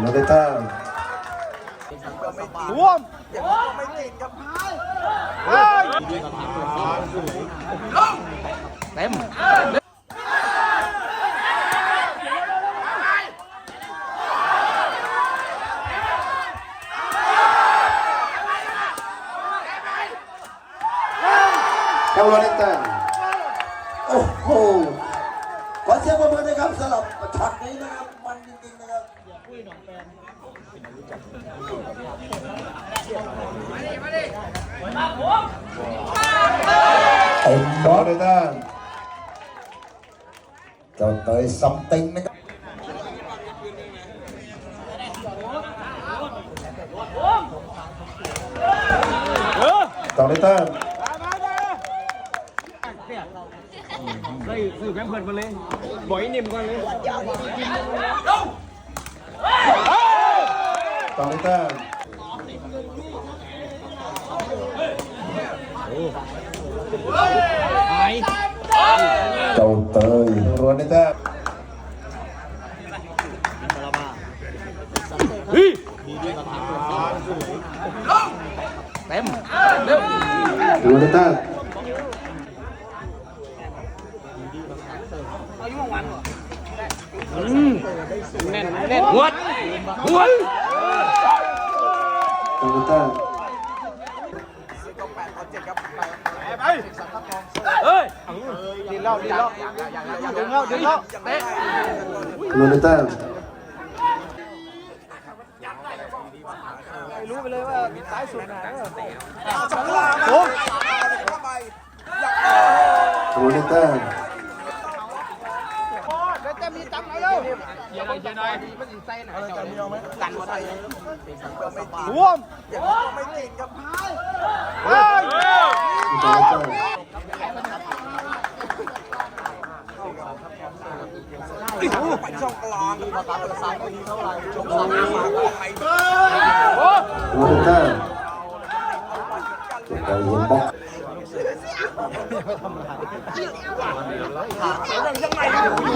เราได้แต้มรวมเต็มครับเราได้แต้มโอ้โหขอเสียงปรบมือนะครับสำหรับช็อตนี้นะครับ มันจริงๆนะครับ เต็มบอเราลได้แต้มเจ้าเตยซัมติงนะครับต่อได้แต้มใส่สื่อแพมเพิร์ดมาเลย บ่อยนิ่มก่อนเลย ต่อได้แต้มเจ้าเตยรวนได้แต้มเต็มเร็วรวนได้แต้มแน่นแน่นหัวดหว แต้มเอ้ยดีแล้วดีแล้วดึงแล้วดึงแล้วเตะรวนได้แต้มรู้ไปเลยว่าซ้ายสุดนะโอ้รวนได้แต้ม แล้วจะมี ตังค์แล้วเดี๋ยวจะหน่อยมันสิใส่หน่อยกันมีเอาไหมกันบ่ได้รวมไม่จริงกับพายต่อได้แต้มโอ้รวนได้แต้มเจ้าเตยเห็นบล็ อก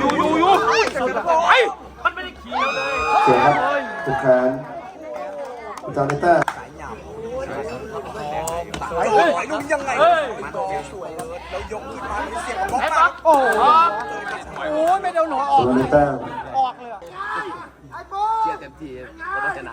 อยู่อยู่อยู่ไอ้มันไม่ได้ขี่เลยเสียครับทุกครั้งต่อได้แต้ไอ้เฮ้ยดูยังไงเฮ้ยแล้วยกขึ้นมาเสียงบล็อกปั๊บโอ้โหโอ้ไม่โดนหัวออกรวนได้แต้มออกเลเชียร์เต็มที่แล้วก็ชนะ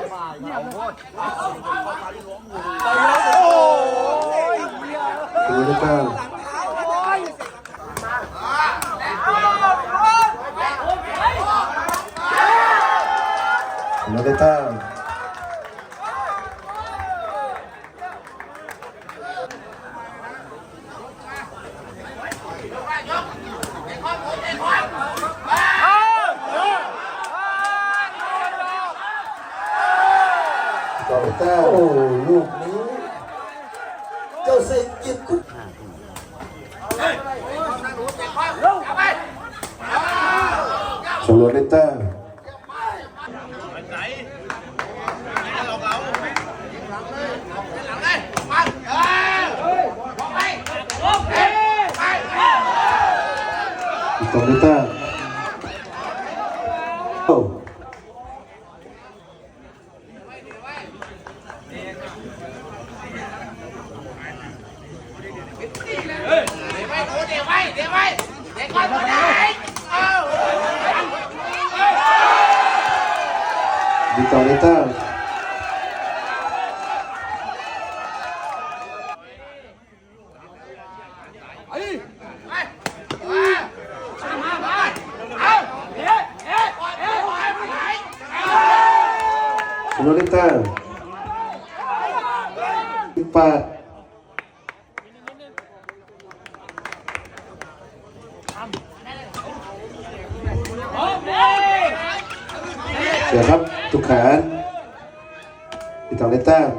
แต้มเราได้แต้มต่อได้แต้มโอ้ลูกนี้ เจ้าเซนกินกุ๊บ ชมรมได้แต้ม ตรงได้แต้มโอ้ ดีต่อได้แต้ม ชมรมได้แต้มสิบแปดเสียครับทุกแขนตองได้แต้ม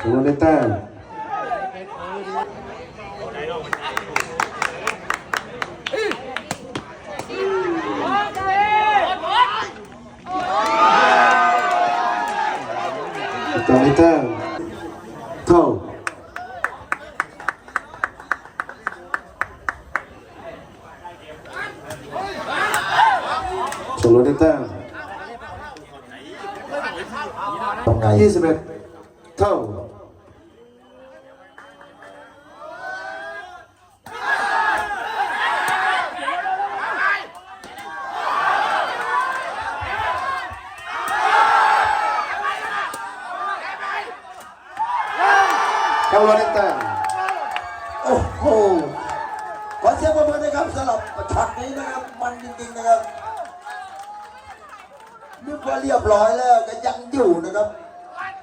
ชมรมได้แต้มตอนนี้แต้มเท่าชมรมได้แต้ม ทำไง ยี่สิบเอ็ดเท่า เข้ามาได้แต้ม โอ้โห ขอเสียงปรบมือนะครับสำหรับฉากนี้นะครับ มันจริงๆนะครับนึกว่าเรียบร้อยแล้วก็ยังอยู่นะครับ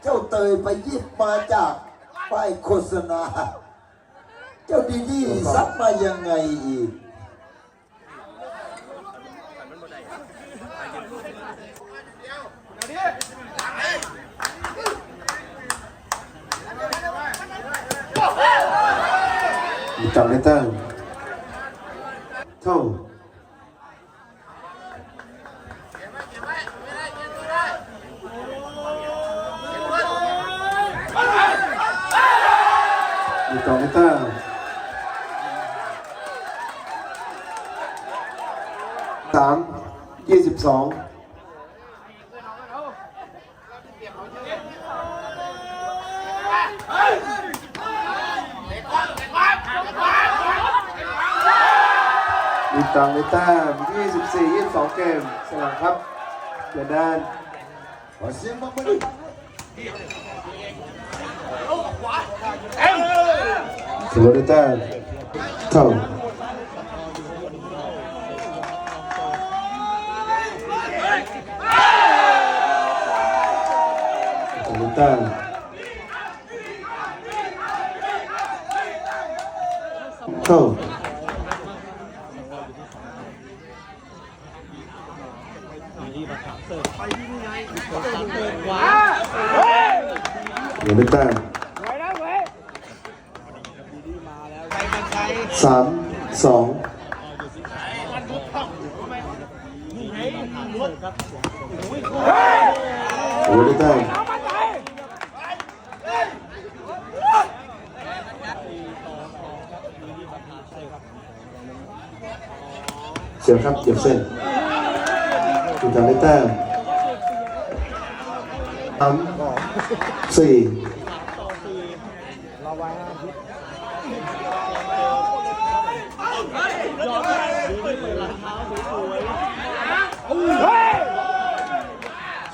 เจ้าเตย ไปหยิบมาจากป้ายโฆษณา เจ้าดีดีซับมายังไงอีกจำได้แต้มเท่ามีจำได้แต้ม สามยี่สิบสองมีตังในแต้ม24 22 เกมสลับครับเดือด้านขอเสียงปรบมือถือว่าได้แต้มเท่าถือว่าได้ แต้มเท่าถือว่าได้แต้มสามสองโอ้ได้แต้ม เสียบครับเหยียบเส้นคุณทำได้แต้มสามสี่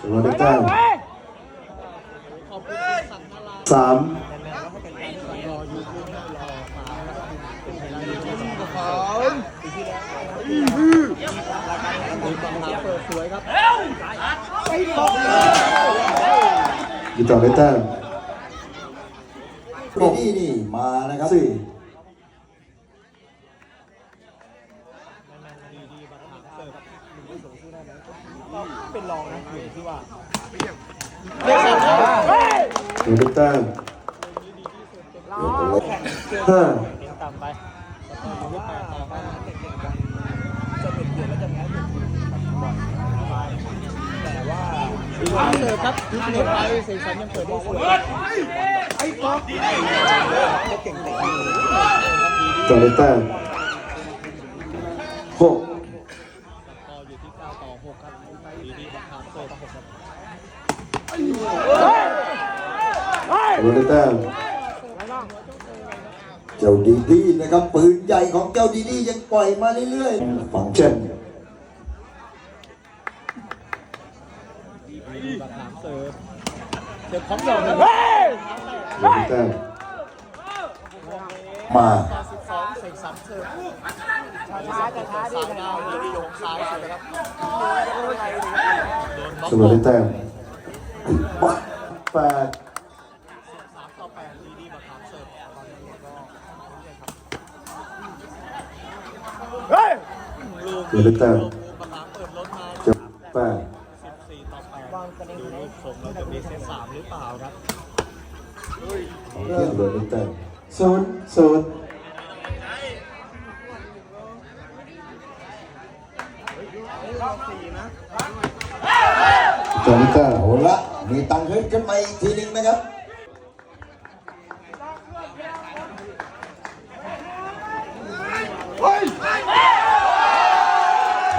สมมติได้แต้มสาม อยู่ต่อได้แต้มดีดีนี่มานะครับสี่อยู่ได้แต้มห้า ครับยุคนี้ไปเซซันยังเปิดได้สวยไอ้ก๊อกเก่งต่อได้แต้มหกอยู่ได้แต้มเจ้าดีดีนะครับปืนใหญ่ของเจ้าดีดียังปล่อยมาเรื่อยๆฟังเจ็ด เดี๋ยวของเดิมเฮ้ยเฮ้ยมาสิบสองเสกสามเชิญช้าจะช้าดีขนาดนี้โยงซ้ายสุดครับสมุทรแต็มแปดสามต่อแปดดีดมาถาเสร์ฟตอนนี้เฮ้ยสมุทรแต็ม ของเที่ยงเหลือได้แต้มศูนย์ศูนย์จอห์นนี่แต้มเอาละมีตังค์ขึ้นกันมาอีกทีหนึงนะครับ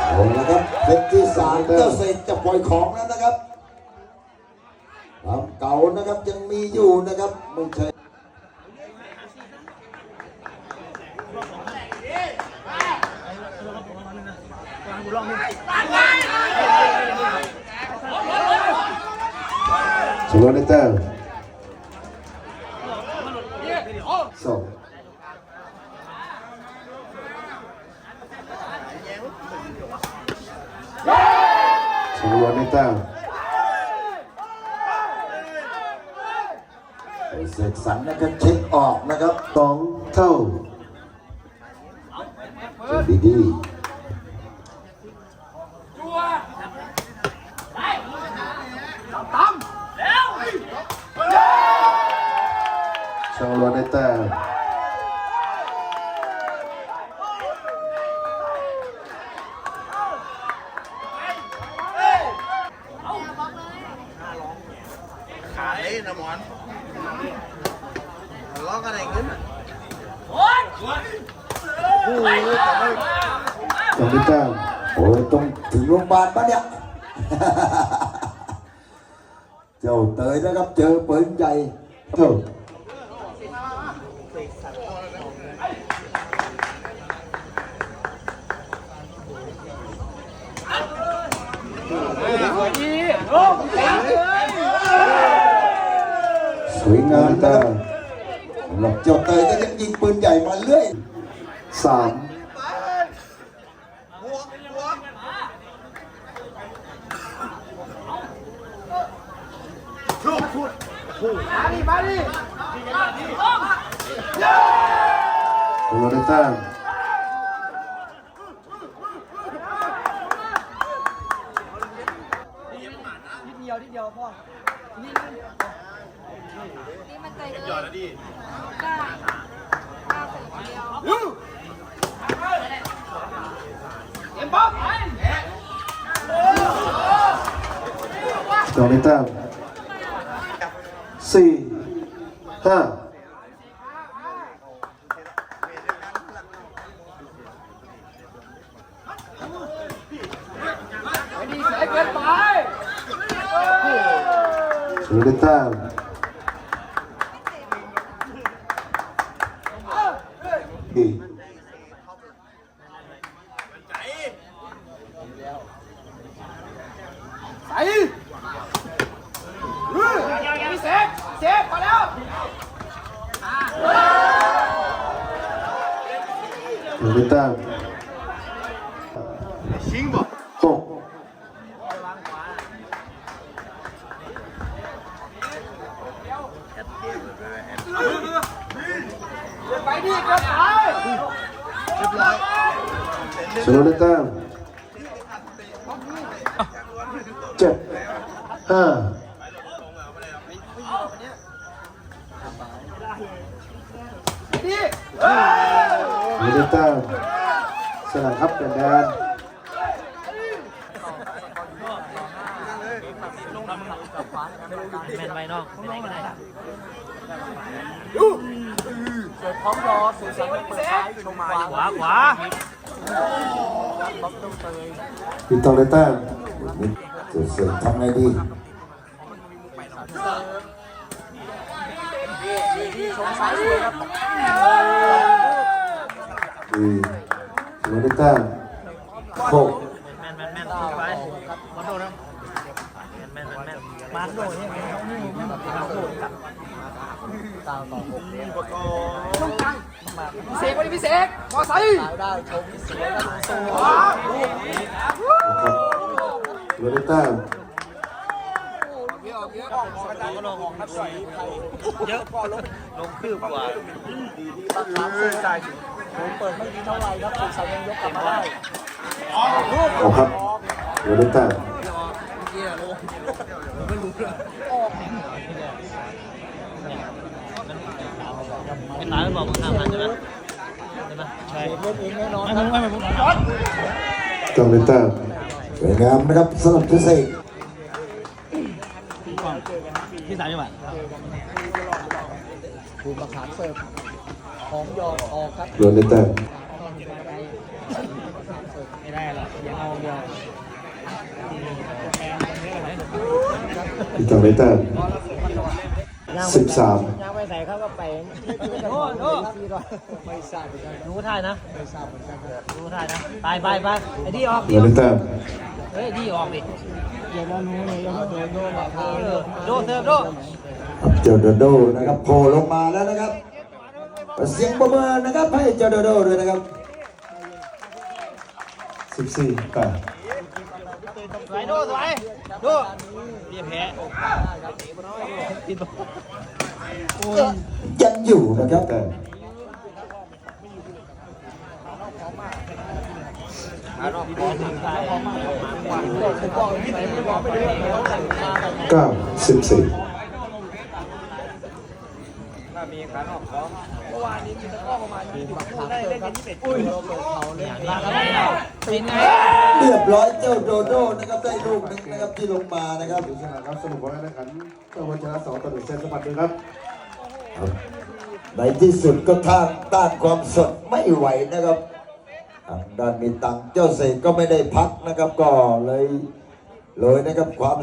เอาละครับเซตที่สามเจ้าเศษจะปล่อยของแล้วนะครับ นะครับยังมีอยู่นะครับไม่ใช่สุวรรณได้แต้มสองสุวรรณได้แต้ม เสกสรรนะครับเช็คออกนะครับสองเท่าดีดีชาวรวนได้แต้มขาเล่นนะหมอน ล้อกันอะไรเงี้ยสองได้แต้มโอ้ยต้องถึงโรงพยาบาลปะเนี่ย เจ้าเตยนะครับเจอปืนใหญ่เท่าส วยงามนะครับสำหรับเจ้าเตยก็ยังยิงปืนใหญ่มาเรื่อยสามชาวรวนได้แต้ม นี่มันใจเลยหยอดแล้วดิได้ห้าสิบเดียวชาวได้แต้มสี่ห้าสุริต้าดี สุริต้าชิงบ่หก สุริต้าเจ็ดห้าสุริต้าสลับครับกันแดนแมนไว้นอกไปไหนก็ได้ พร้อมรอสื่อสารเปิดท้ายลงมาขวาขวาปิดตองได้แต้มเจ้าเสกทำไงดีดีสุริต้าหกแมนแมนแมนไปมาโดนนะแมนแมนแมนมาโดนเนี่ย เสกวันนี้พี่เสกมอไซค์สุริต้าเยอะลงคืบกว่าผมเปิดไม่ดีเท่าไหร่ครับผมส่ยังยกกลับมาได้เอาครับเดี๋ยวได้แต้มไอ้ตายมันบอกมึงห้ามหันใช่ไหมใช่ไหมใช่ไม่ผมไม่ผมต้องได้แต้มสวยงามนะครับสำหรับเกษตรที่สามจังหวัดภูมิฐานเสิร์ฟของยอออกครับรวนได้แต้มไม่ได้หรอกยังเอาเดียวพี่ต้องได้แต้ม สิบสามยางไปใส่เขาก็ไปโน่โน่ไม่ทราบเหมือนกันรู้ท่ายนะไม่ทราบเหมือนกันครับรู้ท่ายนะไปไปไปไอ้ดีออกรวนได้แต้มเฮ้ยดีออกดิเดี๋ยวเรารู้เลยยังไม่โดนโดนมาทางเออโดเซิร์ฟโดเจ้าโดโดนะครับโผล่ลงมาแล้วนะครับเสียงประเมินนะครับให้เจ้าโดโดด้วยนะครับสิบสี่แปด สวยดูสวยดูเรียแพ้ติดบอลยังอยู่นะครับแต่เก้าสิบสี่ เป็นไงเรียบร้อยเจ้าโดโดนะครับได้ลูกหนึงนะครับที่ลงมานะครับดูสนามครับสรุปผลการแข่งขันเจ้าวันชนะสองต่อหนึ่งเซตสมบัติหนึ่งครับในที่สุดก็ท่านต้านความสดไม่ไหวนะครับทางด้านมีตังค์เจ้าเสกก็ไม่ได้พักนะครับก็เลยเลยนะครับความ